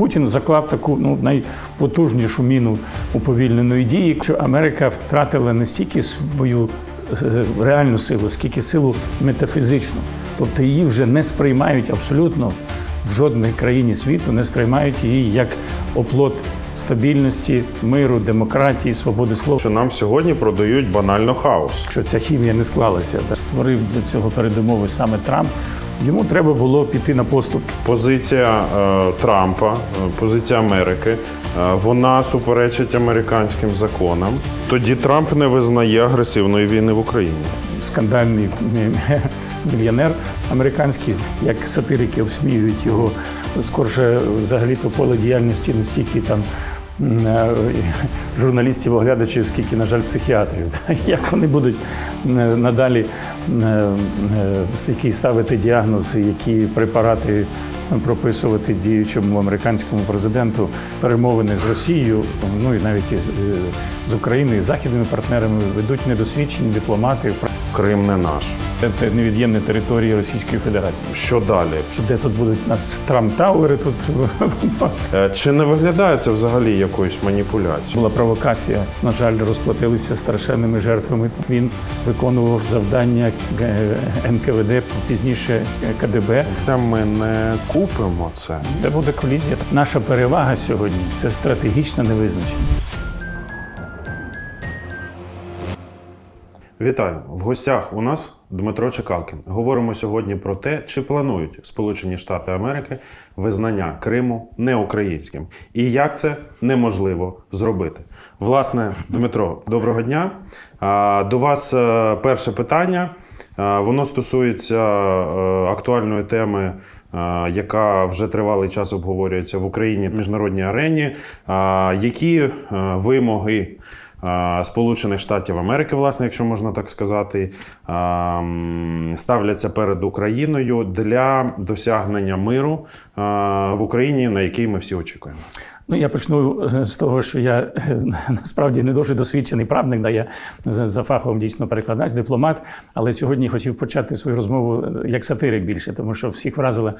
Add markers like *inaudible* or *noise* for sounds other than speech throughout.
Путін заклав таку ну найпотужнішу міну уповільненої дії, що Америка втратила не стільки свою е, реальну силу, скільки силу метафізичну. Тобто її вже не сприймають абсолютно в жодній країні світу, не сприймають її як оплот стабільності, миру, демократії, свободи слова. що нам сьогодні продають банально хаос. Якщо ця хімія не склалася, створив до цього передумови саме Трамп. Йому треба було піти на поступки. Позиція е, Трампа, е, позиція Америки, е, вона суперечить американським законам. Тоді Трамп не визнає агресивної війни в Україні. скандальний мільйонер американський, як сатирики обсміюють його скорше взагалі-то поле діяльності не стільки там е, журналістів, оглядачів, скільки, на жаль, психіатрів. *laughs* Як вони будуть е, надалі е, е, стільки ставити діагноз, які препарати прописувати діючому американському президенту перемовини з Росією, ну і навіть е, з Україною, з західними партнерами ведуть недосвідчені дипломати. Крим не наш. Це невід'ємна територія Російської Федерації. Що далі? Що де тут будуть у нас Трамп Тауери? Тут *laughs* Е, Чи не виглядає це взагалі якоюсь маніпуляцією? була провокація. На жаль, розплатилися страшенними жертвами. Він виконував завдання е, НКВД, пізніше КДБ. Та ми не купимо це. Де буде колізія? Наша перевага сьогодні це стратегічна невизначеність. Вітаю в гостях. У нас Дмитро Чекалкін. Говоримо сьогодні про те, чи планують Сполучені Штати Америки визнання Криму неукраїнським і як це неможливо зробити. Власне, Дмитро, доброго дня. До вас е, перше питання. Воно стосується е, актуальної теми. е, Яка вже тривалий час обговорюється в Україні в міжнародній арені, які вимоги Сполучених Штатів Америки, власне, якщо можна так сказати, ставляться перед Україною для досягнення миру в Україні, на який ми всі очікуємо. Ну, я почну е, з того, що я е, насправді не дуже досвідчений правник, да я за фаховим дійсно перекладач, дипломат. Але сьогодні хотів почати свою розмову е, як сатирик більше, тому що всіх вразило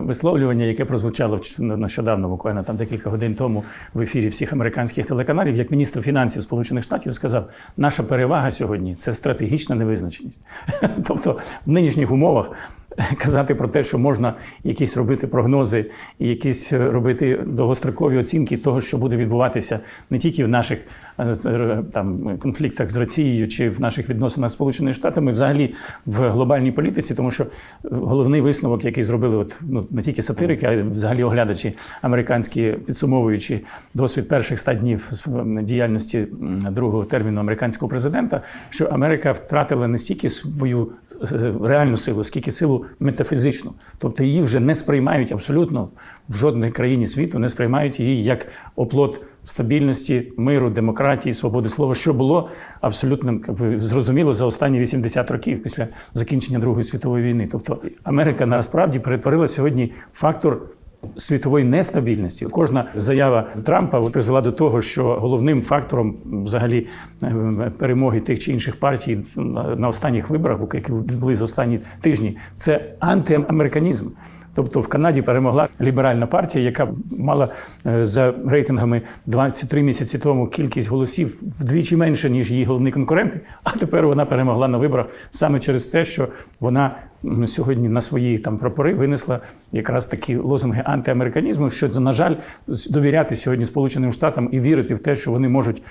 висловлювання, яке прозвучало нещодавно, буквально там декілька годин тому в ефірі всіх американських телеканалів, як міністр фінансів Сполучених Штатів сказав, наша перевага сьогодні це стратегічна невизначеність. *laughs* Тобто в нинішніх умовах *laughs* казати про те, що можна якісь робити прогнози і якісь е, робити довгострокові оцінки того, що буде відбуватися не тільки в наших е, е, там конфліктах з Росією чи в наших відносинах з Сполученими Штатами, взагалі в глобальній політиці, тому що головний висновок, який зробили, от ну не тільки сатирики, а й взагалі оглядачі американські, підсумовуючи досвід перших ста днів діяльності другого терміну американського президента, що Америка втратила не стільки свою реальну силу, скільки силу метафізичну. Тобто її вже не сприймають абсолютно в жодній країні світу, не сприймають її як оплот стабільності, миру, демократії, свободи слова, що було абсолютно зрозуміло за останні 80 років після закінчення Другої світової війни. Тобто Америка насправді перетворила сьогодні фактор. Світової нестабільності кожна заява Трампа призвела до того, що головним фактором взагалі е, перемоги тих чи інших партій на останніх виборах, які відбулись останні тижні, це антиамериканізм. Тобто в Канаді перемогла ліберальна партія, яка мала е, за рейтингами 23 місяці тому кількість голосів вдвічі менше, ніж її головні конкуренти. А тепер вона перемогла на виборах саме через те, що вона сьогодні на свої там прапори винесла якраз такі лозунги антиамериканізму, що на жаль, довіряти сьогодні Сполученим Штатам і вірити в те, що вони можуть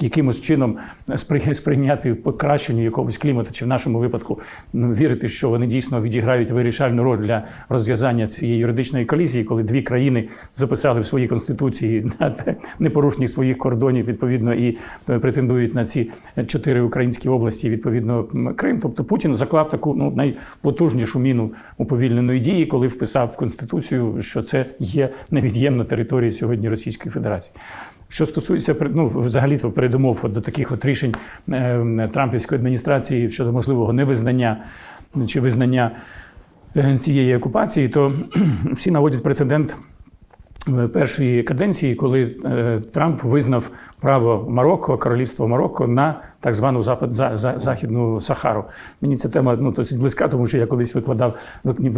якимось чином спри- сприйняти покращенню якогось клімату, чи в нашому випадку ну, вірити, що вони дійсно відіграють вирішальну роль для розв'язання цієї юридичної колізії, коли дві країни записали в своїй конституції на непорушність своїх кордонів, відповідно, і е, претендують на ці чотири українські області, відповідно Крим. Тобто Путін заклав таку ну найпотужнішу міну уповільненої дії, коли вписав в конституцію, що це є невід'ємна територія сьогодні Російської Федерації. Що стосується ну, взагалі то передумов от до таких от рішень е, Трампівської адміністрації щодо можливого невизнання чи визнання е, цієї окупації, то *clears throat* всі наводять прецедент е, першої каденції, коли Трамп визнав право Марокко, королівство Марокко на так звану запад, за, за, західну Сахару. Мені ця тема ну, досить близька, тому що я колись викладав,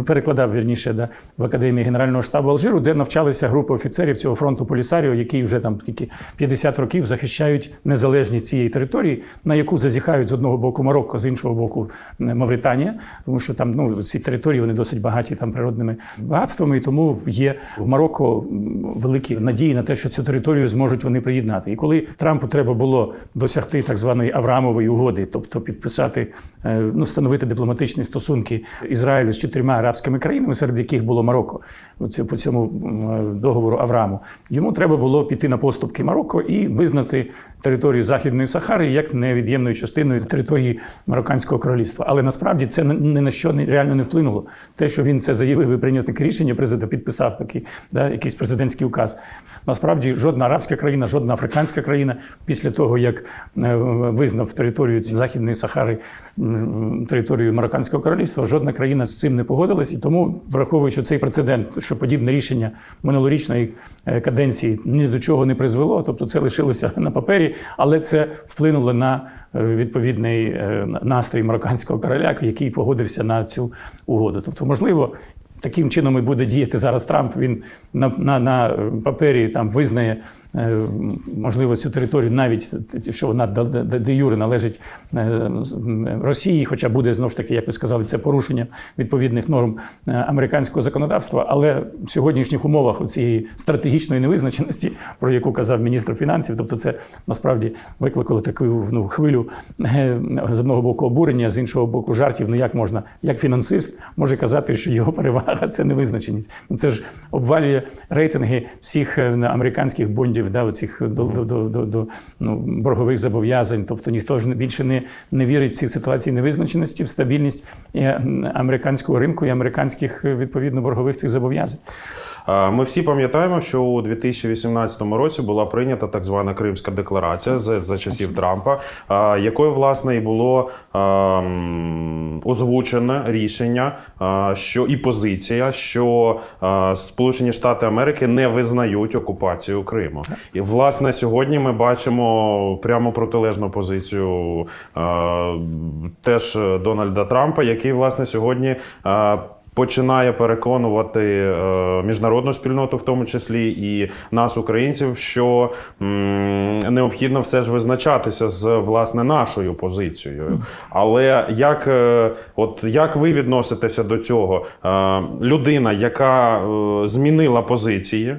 перекладав вірніше да, в академії Генерального штабу Алжиру, де навчалися групи офіцерів цього фронту Полісаріо, які вже там скільки 50 років захищають незалежність цієї території, на яку зазіхають з одного боку Марокко, з іншого боку Мавританія, тому що там ну, ці території вони досить багаті там природними багатствами, і тому є в Марокко великі надії на те, що цю територію зможуть вони приєднати. І коли Трампу треба було досягти так званої Авраамової угоди, тобто підписати, е, ну встановити дипломатичні стосунки Ізраїлю з чотирма арабськими країнами, серед яких було Марокко, по цьому договору Аврааму, йому треба було піти на поступки Марокко і визнати територію Західної Сахари як невід'ємною частиною території Марокканського королівства. Але насправді це ні на що реально не вплинуло. Те, що він це заявив і прийняв таке рішення, президент підписав такий да, якийсь президентський указ. Насправді жодна арабська країна, жодна африканська після того, як е, визнав територію Західної Сахари територію Марокканського королівства, жодна країна з цим не погодилась. І тому, враховуючи цей прецедент, що подібне рішення минулорічної е, каденції ні до чого не призвело, тобто це лишилося на папері, але це вплинуло на е, відповідний настрій марокканського короля, який погодився на цю угоду. Тобто, можливо. Таким чином і буде діяти зараз Трамп. Він на, на, на папері там визнає е, можливо цю територію, навіть що вона де- де належить е, Росії, хоча буде знову ж таки, як ви сказали, це порушення відповідних норм е, американського законодавства. Але в сьогоднішніх умовах цієї стратегічної невизначеності, про яку казав міністр фінансів, тобто це насправді викликало таку ну, хвилю з одного боку обурення, з іншого боку жартів. Ну як можна, як фінансист може казати, що його перевага це невизначеність. Ну це ж обвалює рейтинги всіх е, американських бондів, да, оцих до, до, до, до, до ну, боргових зобов'язань. Тобто ніхто ж більше не, не вірить в ці ситуації невизначеності, в стабільність американського ринку і американських е, відповідно боргових цих зобов'язань. Ми всі пам'ятаємо, що у 2018 році була прийнята так звана Кримська декларація за, за часів Трампа, якою власне і було озвучене рішення, що і позиція, що а, Сполучені Штати Америки не визнають окупацію Криму. І власне сьогодні ми бачимо прямо протилежну позицію а, теж Дональда Трампа, який власне сьогодні. Починає переконувати е, міжнародну спільноту, в тому числі і нас, українців, що м, необхідно все ж визначатися з власне нашою позицією. Але як, е, от як ви відноситеся до цього? Е, людина, яка е, змінила позиції.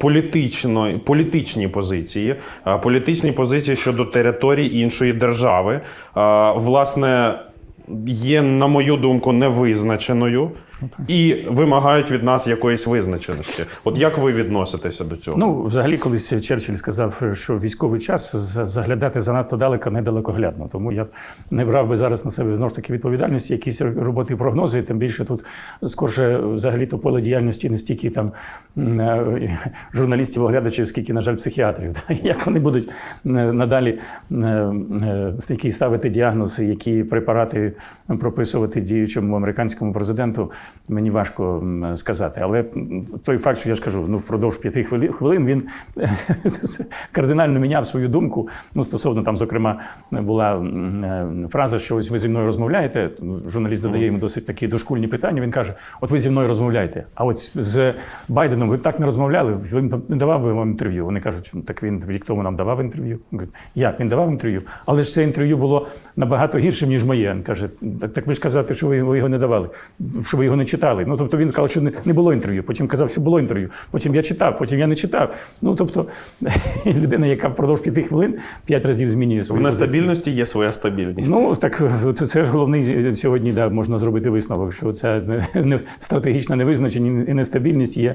Політично, політичні позиції, політичні позиції щодо території іншої держави, власне, є, на мою думку, невизначеною і вимагають від нас якоїсь визначеності. От як ви відноситеся до цього? Ну, взагалі, колись Черчилль сказав, що військовий час заглядати занадто далеко недалекоглядно. Тому я не брав би зараз на себе знову ж таки відповідальності, якісь роботи і прогнози. Тим більше тут скорше взагалі то поле діяльності не стільки там е, *laughs* журналістів, оглядачів, скільки, на жаль, психіатрів. *laughs* Як вони будуть е, надалі е, стільки ставити діагнози, які препарати прописувати діючому американському президенту, мені важко сказати. Але той факт, що я ж кажу, ну впродовж п'яти хвилин, він *laughs* кардинально міняв свою думку. Ну, стосовно там, зокрема, була е, фраза, що ось ви зі мною розмовляєте. Журналіст задає йому досить такі дошкульні питання. Він каже: От ви зі мною розмовляєте. А от з Байденом ви так не розмовляли. Він не давав би вам інтерв'ю. Вони кажуть, «Ну, так він рік тому нам давав інтерв'ю. Як він давав інтерв'ю? Але ж це інтерв'ю було набагато гіршим, ніж моє. Він каже, так, так ви ж казати, що ви його не давали, що ви його не читали. Ну тобто він казав, що не, не було інтерв'ю. Потім казав, що було інтерв'ю. Потім я читав, потім я не читав. Ну тобто *laughs* людина, яка впродовж п'яти хвилин п'ять разів змінює свою позицію. нестабільності є своя стабільність. Ну так це, це ж головний сьогодні. Да, можна зробити висновок, що ця не, не, стратегічна невизначеність і нестабільність є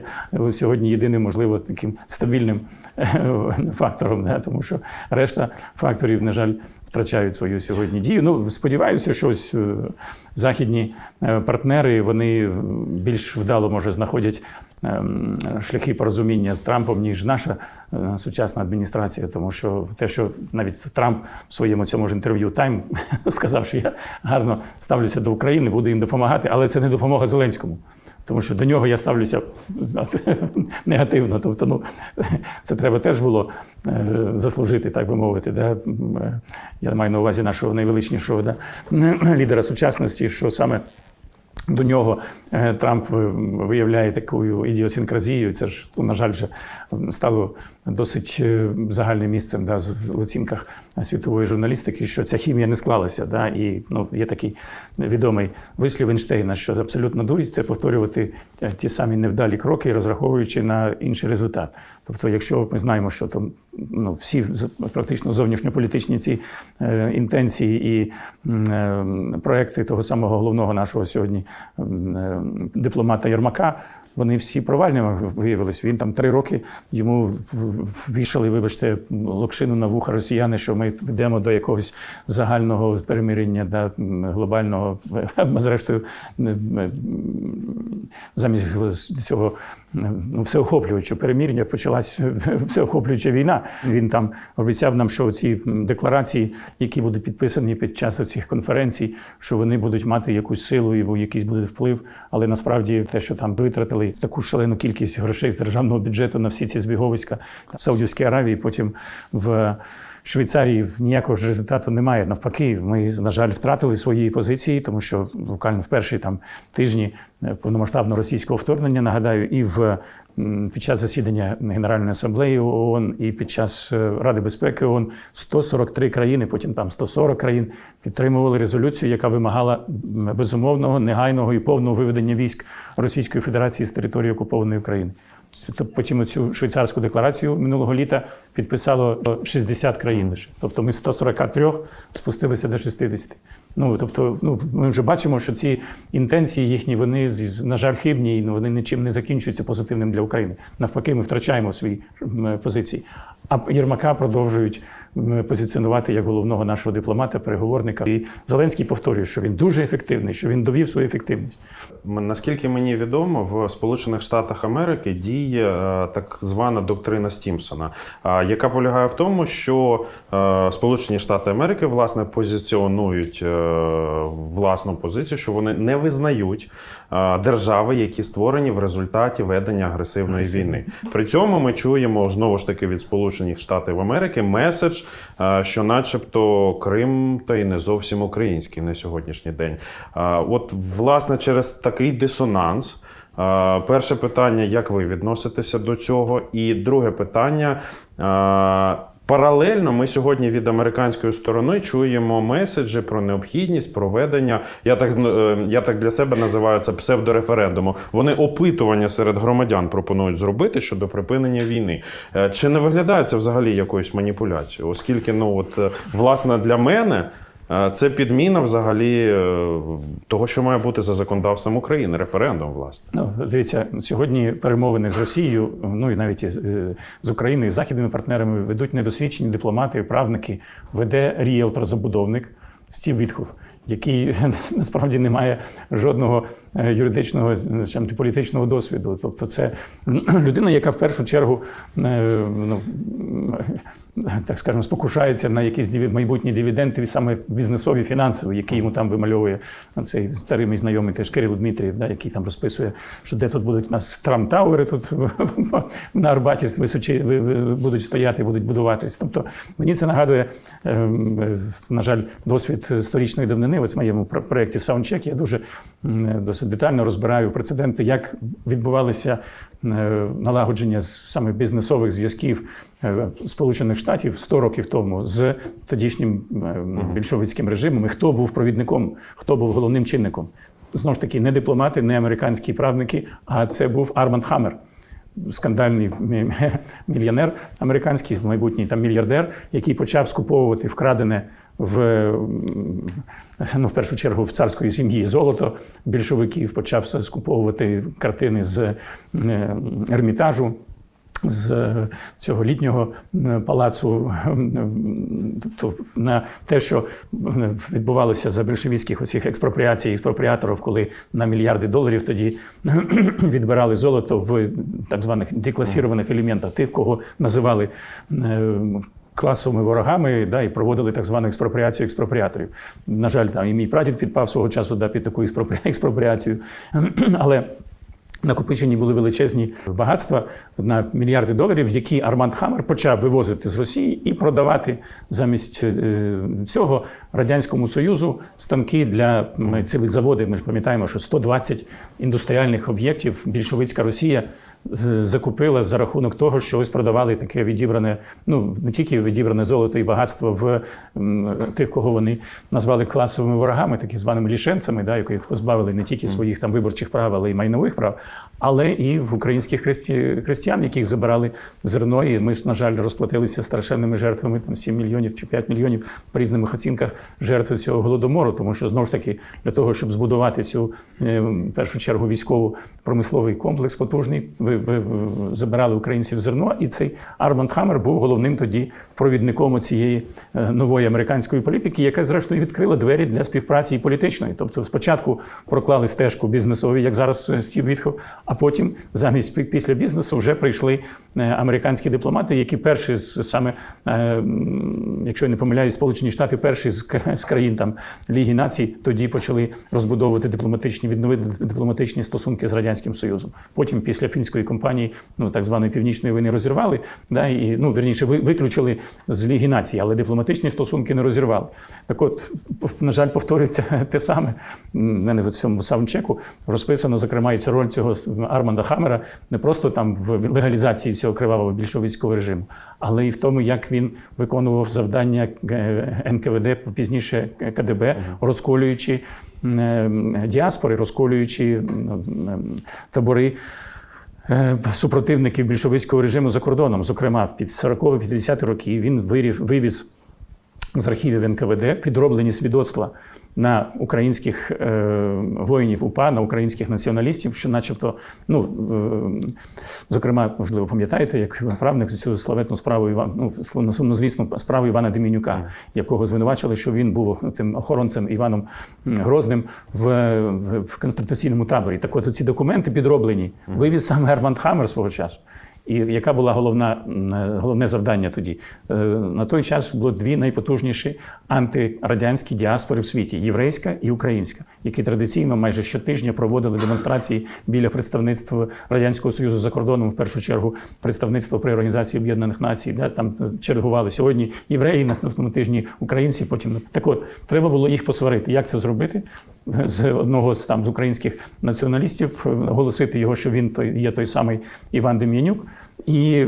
сьогодні єдиним, можливо, таким стабільним е, фактором, да, тому що решта факторів, на жаль, втрачають свою сьогодні дію. Ну сподіваюся, що ось е, західні е, партнери вони більш вдало може знаходять ем, шляхи порозуміння з Трампом, ніж наша е, сучасна адміністрація, тому що те, що навіть Трамп в своєму цьому ж інтерв'ю Тайм *laughs* сказав, що я гарно ставлюся до України, буду їм допомагати, але це не допомога Зеленському. Тому що до нього я ставлюся *laughs* негативно. Тобто, ну, це треба теж було е, заслужити, так би мовити. Да? Е, Я маю на увазі нашого найвеличнішого да? *clears throat* лідера сучасності, що саме до нього е, Трамп виявляє таку ідіосінкразію. Це ж, на жаль, вже стало досить е, загальним місцем да, в оцінках світової журналістики, що ця хімія не склалася. Да, і ну, є такий відомий вислів Ейнштейна, що абсолютно дурість це повторювати е, ті самі невдалі кроки, розраховуючи на інший результат. Тобто, якщо ми знаємо, що там ну, всі практично зовнішньополітичні ці е, інтенції і е, проекти того самого головного нашого сьогодні е, дипломата Єрмака, вони всі провальними виявились. Він там три роки йому вішали, вибачте, локшину на вуха росіяни, що ми йдемо до якогось загального перемирення, да, глобального, *laughs* зрештою, замість цього ну, всеохоплюючого перемірення почалась *laughs* всеохоплююча війна. Він там обіцяв нам, що ці декларації, які будуть підписані під час цих конференцій, що вони будуть мати якусь силу і якийсь буде вплив. Але насправді те, що там витратили таку шалену кількість грошей з державного бюджету на всі ці збіговиська в Саудівській Аравії, потім в. Швейцарії ніякого ж результату немає. Навпаки, ми, на жаль, втратили свої позиції, тому що буквально в перші там тижні е, повномасштабного російського вторгнення, нагадаю, і в під час засідання Генеральної асамблеї ООН, і під час е, Ради безпеки ООН 143 країни, потім там 140 країн підтримували резолюцію, яка вимагала безумовного, негайного і повного виведення військ Російської Федерації з території окупованої України. Потім цю швейцарську декларацію минулого літа підписало 60 країн лише. Тобто ми з 143 спустилися до 60. Ну тобто, ну ми вже бачимо, що ці інтенції їхні, вони на жаль хибні, і ну, вони нічим не закінчуються позитивним для України. Навпаки, ми втрачаємо свої позиції. А Єрмака продовжують позиціонувати як головного нашого дипломата, переговорника. І Зеленський повторює, що він дуже ефективний, що він довів свою ефективність. Наскільки мені відомо, в Сполучених Штатах Америки діє е, так звана доктрина Стімсона, е, яка полягає в тому, що е, Сполучені Штати Америки власне позиціонують власну позицію, що вони не визнають держави, які створені в результаті ведення агресивної війни. При цьому ми чуємо знову ж таки від Сполучених Штатів Америки меседж, що, начебто, Крим та й не зовсім український на сьогоднішній день. От, власне, через такий дисонанс. Перше питання, як ви відноситеся до цього? І друге питання. Паралельно ми сьогодні від американської сторони чуємо меседжі про необхідність проведення. Я так е, я так для себе називаю це псевдореферендуму. Вони опитування серед громадян пропонують зробити щодо припинення війни. Е, Чи не виглядає це взагалі якоюсь маніпуляцією? Оскільки, ну от е, власне для мене. Е, Це підміна взагалі е, того, що має бути за законодавством України, референдум, власне. Ну, дивіться, сьогодні перемовини з Росією, ну і навіть е, з Україною, з західними партнерами ведуть недосвідчені дипломати, правники, веде ріелтор-забудовник Стів Вітхов, який *laughs* насправді не має жодного юридичного чи політичного досвіду. Тобто, це *clears throat* людина, яка в першу чергу ну, так скажемо, спокушається на якісь майбутні дивіденди, саме бізнесові, фінансові, які йому там вимальовує цей старий мій знайомий теж Кирил Дмитрієв, да, який там розписує, що де тут будуть у нас трамтауери тут на Арбаті височі ви- ви- будуть стояти, будуть будуватись. Тобто мені це нагадує, ем, на жаль, досвід сторічної давнини. Ось в моєму проєкті Soundcheck я дуже досить детально розбираю прецеденти, як відбувалися налагодження з- саме бізнесових зв'язків е, Сполучених Штатів 100 років тому з тодішнім е, більшовицьким режимом, і хто був провідником, хто був головним чинником. Знову ж таки, не дипломати, не американські правники, а це був Арманд Хаммер. Скандальний мі- *laughs* мільйонер американський, майбутній там мільярдер, який почав скуповувати вкрадене в, ну, в першу чергу в царської сім'ї золото. Більшовиків, почав скуповувати картини з е, ермітажу з е, цього літнього е, палацу, е, тобто на те, що відбувалося за більшовицьких оцих експропріацій, експропріаторів, коли на мільярди доларів тоді *clears throat* відбирали золото в так званих декласірованих елементах, тих, кого називали. Класовими ворогами да, і проводили так звану експропріацію експропріаторів. На жаль, там і мій прадід підпав свого часу да, під таку експропрі- експропріацію. *clears throat* Але Накопичені були величезні багатства на мільярди доларів, які Арманд Хаммер почав вивозити з Росії і продавати замість е, цього радянському союзу станки для цілих заводи. Ми ж пам'ятаємо, що 120 індустріальних об'єктів більшовицька Росія закупила за рахунок того, що ось продавали таке відібране, ну не тільки відібране золото і багатство в тих, кого вони назвали класовими ворогами, такі званими лішенцями, да, яких позбавили не тільки своїх там виборчих прав, але й майнових прав, але і в українських христі... християн, яких забирали зерно. І ми ж, на жаль, розплатилися страшенними жертвами, там 7 мільйонів чи 5 мільйонів по різних оцінках жертв цього голодомору, тому що знову ж таки для того, щоб збудувати цю е, в першу чергу військово промисловий комплекс потужний, ви, ви, забирали українців зерно, і цей Арманд Хаммер був головним тоді провідником цієї нової американської політики, яка зрештою відкрила двері для співпраці і політичної. Тобто, спочатку проклали стежку бізнесові, як зараз е, Стів Вітхов, а потім замість після бізнесу вже прийшли е, американські дипломати, які перші з саме, е, якщо я не помиляюсь, Сполучені Штати перші з країн там Ліги націй тоді почали розбудовувати дипломатичні відновити дипломатичні стосунки з радянським союзом. Потім після фінської компанії, ну так званої північної війни розірвали, да і ну вірніше ви- виключили з Ліги націй, але дипломатичні стосунки не розірвали. Так от, на жаль, повторюється *laughs* те саме. У мене в цьому саундчеку розписано, зокрема, і ця роль цього Арманда Хаммера не просто там в легалізації цього кривавого більшовицького режиму, але і в тому, як він виконував завдання НКВД, пізніше КДБ, розколюючи е, діаспори, розколюючи ну, табори. Е, Супротивників більшовицького режиму за кордоном, зокрема в під 40-50 роки, він вивіз з архівів НКВД підроблені свідоцтва на українських е, воїнів УПА, на українських націоналістів, що, начебто, ну е, зокрема, можливо, пам'ятаєте, як правник цю славетну справу Іван, ну славну- сумнозвісну справу Івана Демінюка, якого звинувачили, що він був тим охоронцем Іваном Грозним в, в, в концентраційному таборі. Так от ці документи підроблені. Вивіз саме Арманд Хаммер свого часу. І яка була головна, е, головне завдання тоді? Е, На той час було дві найпотужніші антирадянські діаспори в світі єврейська і українська, які традиційно майже щотижня проводили демонстрації біля представництва Радянського Союзу за кордоном, в першу чергу представництво при Організації Об'єднаних Націй, де там е, чергували сьогодні євреї, наступному тижні українці. Потім так от треба було їх посварити. Як це зробити? З одного з там з українських націоналістів е, оголосити його, що він той є той самий Іван Дем'янюк. І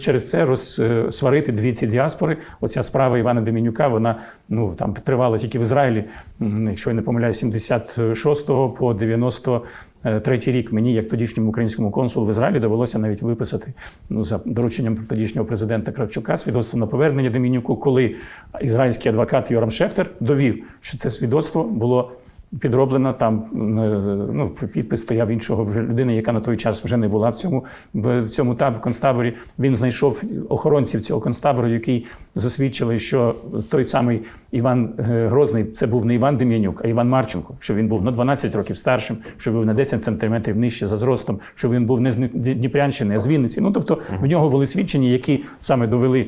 через це розсварити дві ці діаспори. Оця справа Івана Демінюка, вона ну там тривала тільки в Ізраїлі, якщо я не помиляю, 76 по 93 рік. Мені, як тодішньому українському консулу в Ізраїлі, довелося навіть виписати ну за дорученням тодішнього президента Кравчука свідоцтво на повернення Демінюку, коли ізраїльський адвокат Йорам Шефтер довів, що це свідоцтво було підроблено там. е, Ну, підпис стояв іншого вже людини, яка на той час вже не була в цьому в цьому таб концтаборі. Він знайшов охоронців цього концтабору, які засвідчили, що той самий Іван е, Грозний це був не Іван Дем'янюк, а Іван Марченко, що він був на 12 років старшим, що був на 10 сантиметрів нижче за зростом, що він був не з Дніпрянщини, а з Вінниці. Ну тобто в нього були свідчення, які саме довели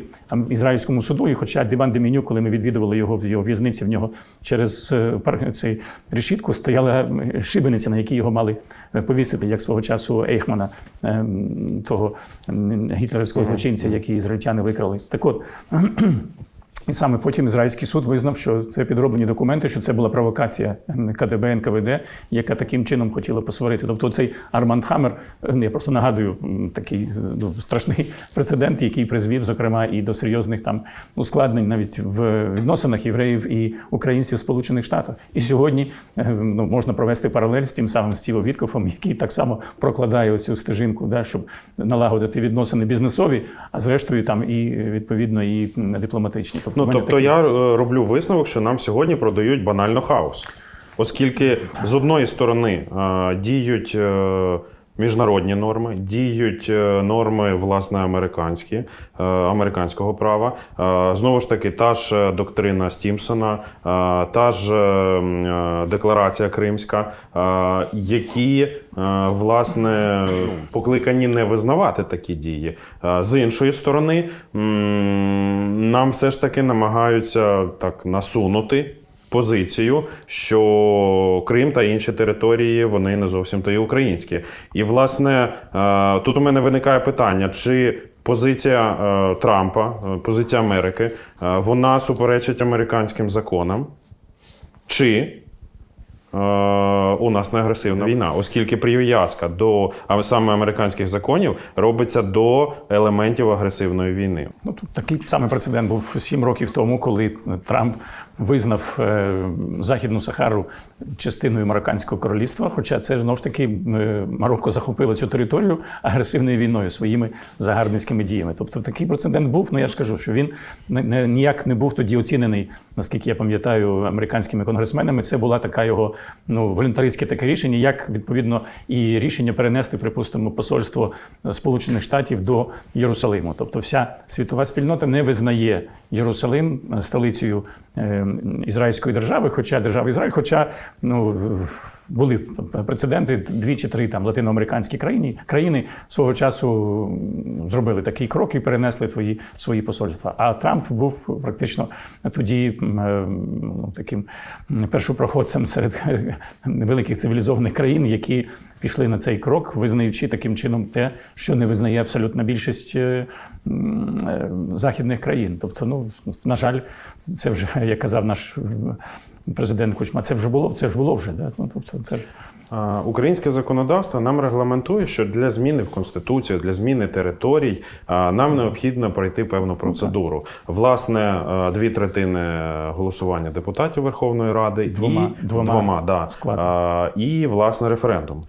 ізраїльському суду. І хоча Іван Дем'янюк, коли ми відвідували його в його в'язниці, в нього через е, цей решітку стояла шибениця, на якій його мали е, повісити, як свого часу Ейхмана, е, того гітлерівського злочинця, який ізраїльтяни викрали. Так от. І саме потім ізраїльський суд визнав, що це підроблені документи, що це була провокація КДБ, НКВД, яка таким чином хотіла посварити. Тобто цей Арманд Хаммер, е, я просто нагадую, такий е, ну, страшний *laughs* прецедент, який призвів, зокрема, і до серйозних там ускладнень навіть в відносинах євреїв і українців Сполучених Штатах. І сьогодні е, ну, можна провести паралель з тим самим Стівом Віткофом, який так само прокладає оцю стежинку, да, щоб налагодити відносини бізнесові, а зрештою там і відповідно і дипломатичні. Тобто, Ну тобто такі- я е, роблю висновок, що нам сьогодні продають банально хаос. Оскільки з одної сторони е, діють е, міжнародні норми, діють е, норми, власне, американські, е, американського права. Е, Знову ж таки, та ж доктрина Стімсона, та ж декларація Кримська, які власне покликані не визнавати такі дії. З іншої сторони, нам все ж таки намагаються так насунути позицію, що Крим та інші території вони не зовсім то і українські. І власне е, тут у мене виникає питання: чи позиція е, Трампа, е, позиція Америки, вона суперечить американським законам, чи у нас не агресивна війна, оскільки прив'язка до саме американських законів робиться до елементів агресивної війни. Ну, тут такий самий прецедент був сім років тому, коли Трамп визнав е, Західну Сахару частиною Марокканського королівства. Хоча це знову ж таки е, Марокко захопило цю територію агресивною війною своїми загарбницькими діями. Тобто такий прецедент був. Ну я ж кажу, що він ніяк не був тоді оцінений, наскільки я пам'ятаю, американськими конгресменами. Це була така його ну волюнтаристське таке рішення, як відповідно і рішення перенести, припустимо, посольство Сполучених Штатів до Єрусалиму. Тобто, вся світова спільнота не визнає Єрусалим е, столицею ізраїльської держави, хоча держава Ізраїль, хоча ну були прецеденти, дві чи три там латиноамериканські країни країни свого часу зробили такий крок і перенесли твої свої посольства. А Трамп був практично тоді е, ну, таким першопроходцем серед *laughs* великих цивілізованих країн, які пішли на цей крок, визнаючи таким чином те, що не визнає абсолютна більшість е, е, західних країн. Тобто, ну на жаль, це вже як казав наш е, президент Кучма, це вже було, це ж було вже. Да? Ну, тобто, це ж Українське законодавство нам регламентує, що для зміни в конституцію, для зміни територій нам необхідно пройти певну процедуру. Власне, дві третини голосування депутатів Верховної Ради Двома- і двома двома да. складно. І власне референдум.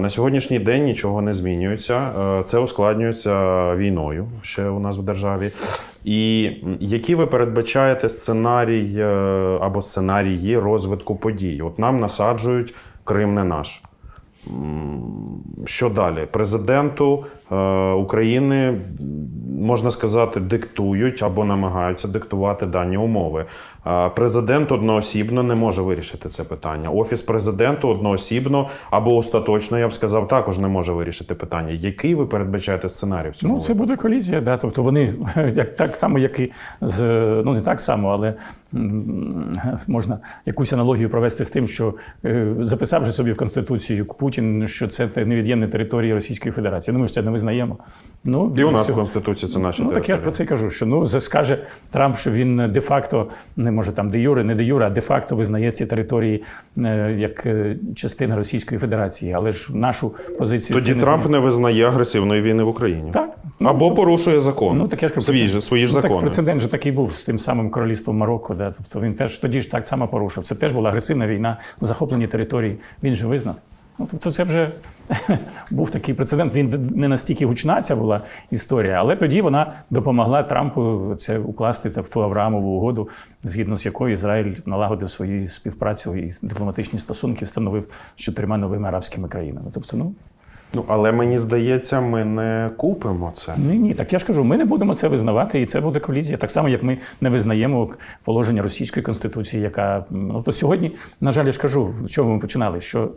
На сьогоднішній день нічого не змінюється. Це ускладнюється війною ще у нас в державі. І які ви передбачаєте сценарій е, або сценарії розвитку подій? От нам насаджують Крим не наш. Що далі? Президенту України, можна сказати, диктують або намагаються диктувати дані умови. Е, Президент одноосібно не може вирішити це питання. Офіс президенту одноосібно або остаточно, я б сказав, також не може вирішити питання. Який ви передбачаєте сценарій в цьому? Ну, це буде колізія, да. Тобто вони *laughs* як так само, як і з ну не так само, але можна якусь аналогію провести з тим, що е, записав же собі в конституцію Путін, що це те- невід'ємна територія Російської Федерації. Ну ми ж це не визнаємо. Ну І у нас в всього- Конституції це наші Ну так я ж про це кажу, що ну скаже Трамп, що він де-факто не може там де юре, не де юре, а де-факто визнає ці території е, як е, частина Російської Федерації. Але ж нашу позицію Тоді Трамп не визнає агресивної війни в Україні. так ну, Або порушує закон. Ну, так я ж кажу, свій прецедент- свої ж ну, закони. Так, прецедент же такий був з тим самим королівством Марокко. Да? Тобто він теж тоді ж так само порушив. Це теж була агресивна війна, захоплені території. Він же визнав. Ну, тобто, це вже *laughs* був такий прецедент. Він не настільки гучна ця була історія, але тоді вона допомогла Трампу це укласти ту Авраамову угоду, згідно з якою Ізраїль налагодив свою співпрацю і дипломатичні стосунки, встановив з чотирма новими арабськими країнами. Тобто, ну Ну, але мені здається, ми не купимо це. Ні, ні, так я ж кажу, ми не будемо це визнавати, і це буде колізія. Так само, як ми не визнаємо положення російської конституції, яка ну то сьогодні, на жаль, я ж кажу, з чого ми починали, що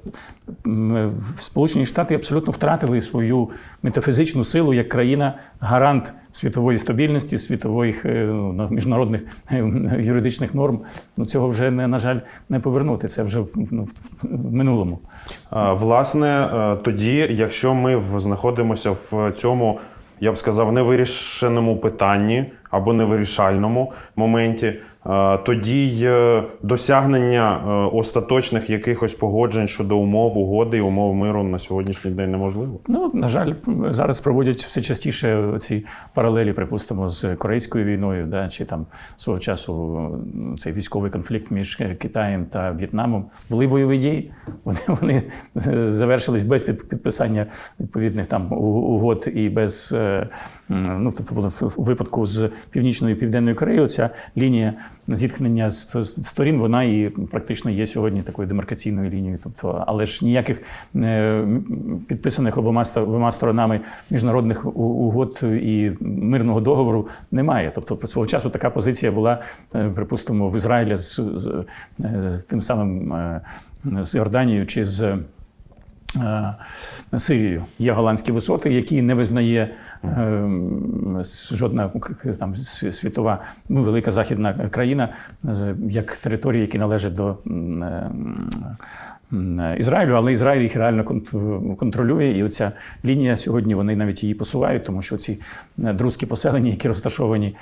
Сполучені Штати абсолютно втратили свою метафізичну силу як країна гарант світової стабільності, світових е, ну, міжнародних е, юридичних норм. Ну цього вже не на жаль не повернути. Це вже в, ну, в, минулому. Власне, е, тоді, якщо ми знаходимося в цьому, я б сказав, невирішеному питанні або невирішальному моменті, тоді е, досягнення е, остаточних якихось погоджень щодо умов угоди і умов миру на сьогоднішній день неможливо. Ну, на жаль, зараз проводять все частіше ці паралелі, припустимо, з Корейською війною, да, чи там свого часу цей військовий конфлікт між Китаєм та В'єтнамом. Були бойові дії. *laughs* Вони, вони е, завершились без під- підписання відповідних там угод і без е, ну, тобто в випадку з північною і південною Кореєю. Ця лінія зіткнення з сторін, вона і практично є сьогодні такою демаркаційною лінією. Тобто, але ж ніяких е, підписаних обома сторонами міжнародних угод і мирного договору немає. Тобто, про свого часу така позиція була, е, припустимо, в Ізраїлі з, з, е, з тим самим з Йорданією чи з. Сирією є голландські висоти, які не визнає жодна там світова ну, велика західна країна, як території, які належать до м, е, м, е, Ізраїлю, але Ізраїль їх реально кон- контролює. І оця лінія сьогодні вони навіть її посувають, тому що ці е, друзькі поселення, які розташовані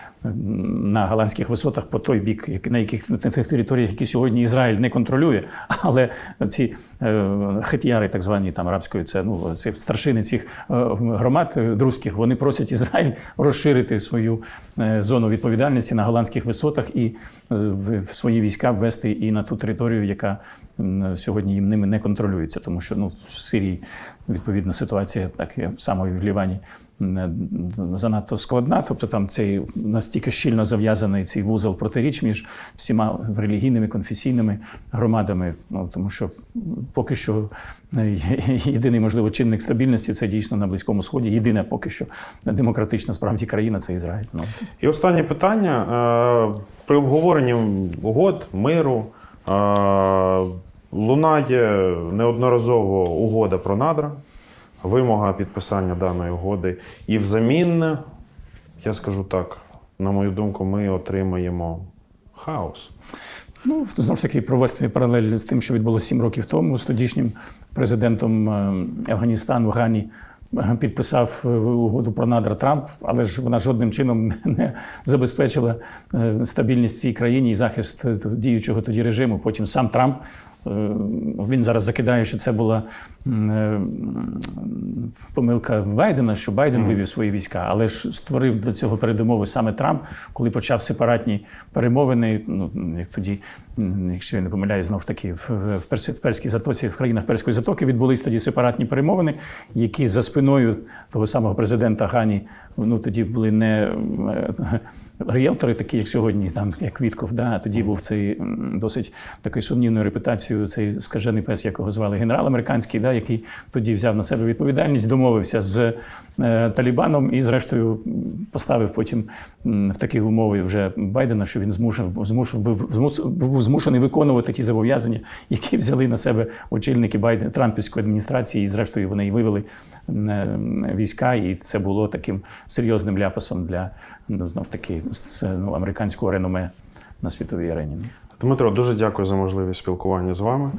на голландських висотах по той бік, на яких на тих територіях, які сьогодні Ізраїль не контролює, *laughs* але ці е, хетіяри, так звані там арабською, це ну це старшини цих е, громад друзьких, вони просять Ізраїль розширити свою зону відповідальності на голландських висотах і в свої війська ввести і на ту територію, яка сьогодні їм ними не контролюється, тому що ну в Сирії відповідна ситуація, так і само і в Лівані. м, Занадто складна, тобто там цей настільки щільно зав'язаний цей вузол протиріч між всіма релігійними конфесійними громадами. Ну тому що поки що е, *laughs* єдиний можливо чинник стабільності це дійсно на близькому сході. Єдина поки що демократична справді країна це Ізраїль. Ну І останнє питання. Е, При обговоренні угод, миру е, лунає неодноразово угода про надра, вимога підписання даної угоди. І взамін, я скажу так, на мою думку, ми отримаємо хаос. Ну, знову ж таки, провести паралель з тим, що відбулося сім років тому з тодішнім президентом е, Афганістану Гані е, підписав е, угоду про надра Трамп, але ж вона жодним чином *laughs* не забезпечила стабільність в цій країні і захист діючого тоді режиму. Потім сам Трамп. Е, Він зараз закидає, що це була е, помилка Байдена, що Байден вивів свої війська, але ж створив до цього передумови саме Трамп, коли почав сепаратні перемовини. Ну як тоді, якщо я не помиляюсь, знову ж таки, в, Перській затоці, в країнах Перської затоки відбулись тоді сепаратні перемовини, які за спиною того самого президента Гані ну тоді були не е, ріелтори, такі як сьогодні, там як Вітков. Да, тоді був цей досить такий сумнівною репутацією, цей скажений пес, якого звали генерал американський, да, який тоді взяв на себе відповідальність, домовився з е, Талібаном і, зрештою, поставив потім в такі умови вже Байдена, що він змушив, змушив був змушений виконувати ті зобов'язання, які взяли на себе очільники Байден Трампівської адміністрації, і зрештою вони і вивели е, війська, і це було таким серйозним ляпасом для ну, знов таки ну, американського реноме на світовій арені. Дмитро, дуже дякую за можливість спілкування з вами.